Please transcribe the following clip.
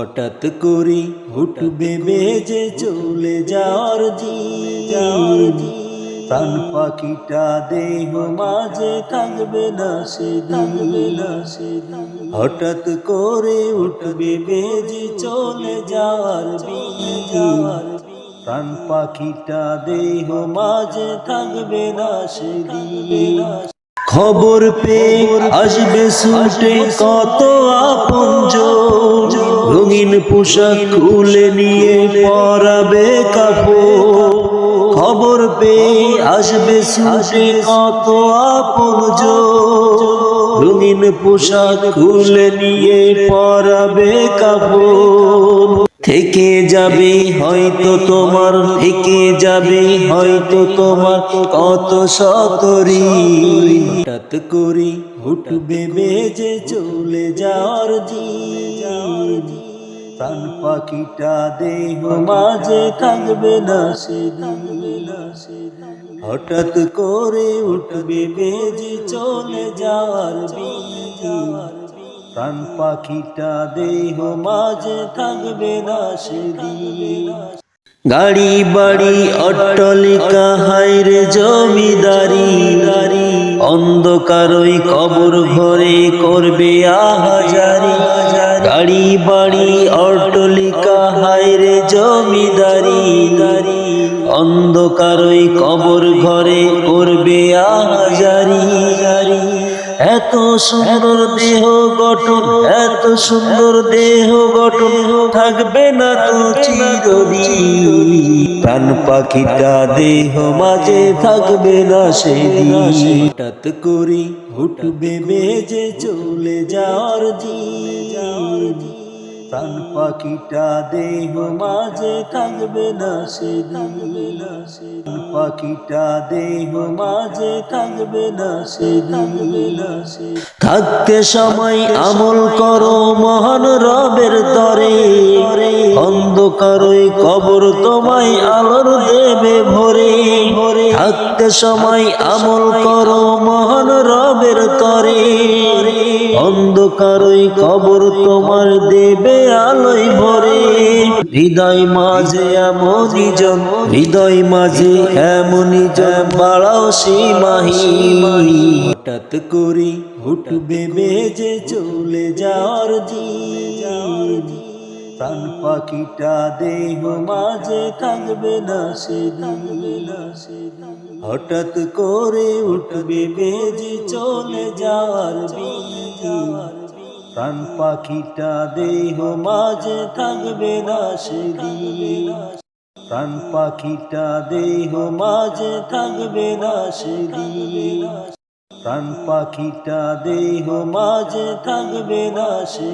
হঠাৎ করে উঠবে বেজে চলে যাওয়ার জি প্রাণ পাখিটা দেহ মাঝে থাকবে না সে থাকবে না সে হঠাৎ করে উঠবে বেজে চলে যাওয়ার যাওয়ার প্রাণ পাখিটা দেহ মাঝে থাকবে না সে দিবে না খবর পেয়ে আসবে শুটে কত আপনজ রঙিন পোশাক খুলে নিয়ে পরাবে কাপড়। খবর পেয়ে আসবে শুটে কত আপনজ রঙিন পোশাক খুলে নিয়ে পরাবে কাপড়। থেকে যাবে হয়তো তোমার, থেকে যাবে হয়তো তোমার কত সতরি হঠাৎ করে উঠবে বেজে চলে যাওয়ার জি প্রাণ পাখিটা দেহ মাঝে থাকবে না সে দিবে না সে হঠাৎ করে উঠবে বেজে চলে যাওয়ার প্রাণ পাখিটা দেহ মাঝে থাকবে না সেদিন। গাড়ি, বাড়ি, অট্টলিকা হাইরে জমিদারি। অন্ধকার ওই কবর ঘরে করবে আহাজারি। গাড়ি বাড়ি অট্টলিকা হাইরে জমিদারি অন্ধকার ওই কবর ঘরে করবে আহাজারি এত সুন্দর দেহ গঠন, এত সুন্দর দেহ গঠন থাকবে না তো চিরদিন। প্রাণ পাখিটা দেহ মাঝে থাকবে না সেদিন। হঠাৎ করে উঠবে বেজে চলে যাওয়ার জি প্রাণ পাখিটা দেহ মাঝে থাকবে না সেদিন। প্রাণ পাখিটা দেহ মাঝে থাকবে না সে থাকবে না সে থাকতে সময় আমল করো মহান রবের তরে অন্ধকার ওই কবর তোমায় আলোর দেবে ভরে। ভরে থাকতে সময় আমল করো মহান রবের তরে অন্ধকার খবর তোমার দেবে আলোয় ভরে। হৃদয় মাঝে এমনই জন হৃদয় মাঝে এমনই জন বাড়াও সীমাহি হঠাৎ করে হুট বেবে যে চলে যাওয়ার জি প্রাণ পাখিটা দেহ মাঝে থাকবে না সে দিবে না সে হঠাৎ করে উঠবে বেজে চলে যাওয়ার প্রাণ পাখিটা দেহ মাঝে থাকবে না সে প্রাণ পাখিটা দেহ মাঝে থাকবে না সে প্রাণ পাখিটা দেহ মাঝে থাকবে না সে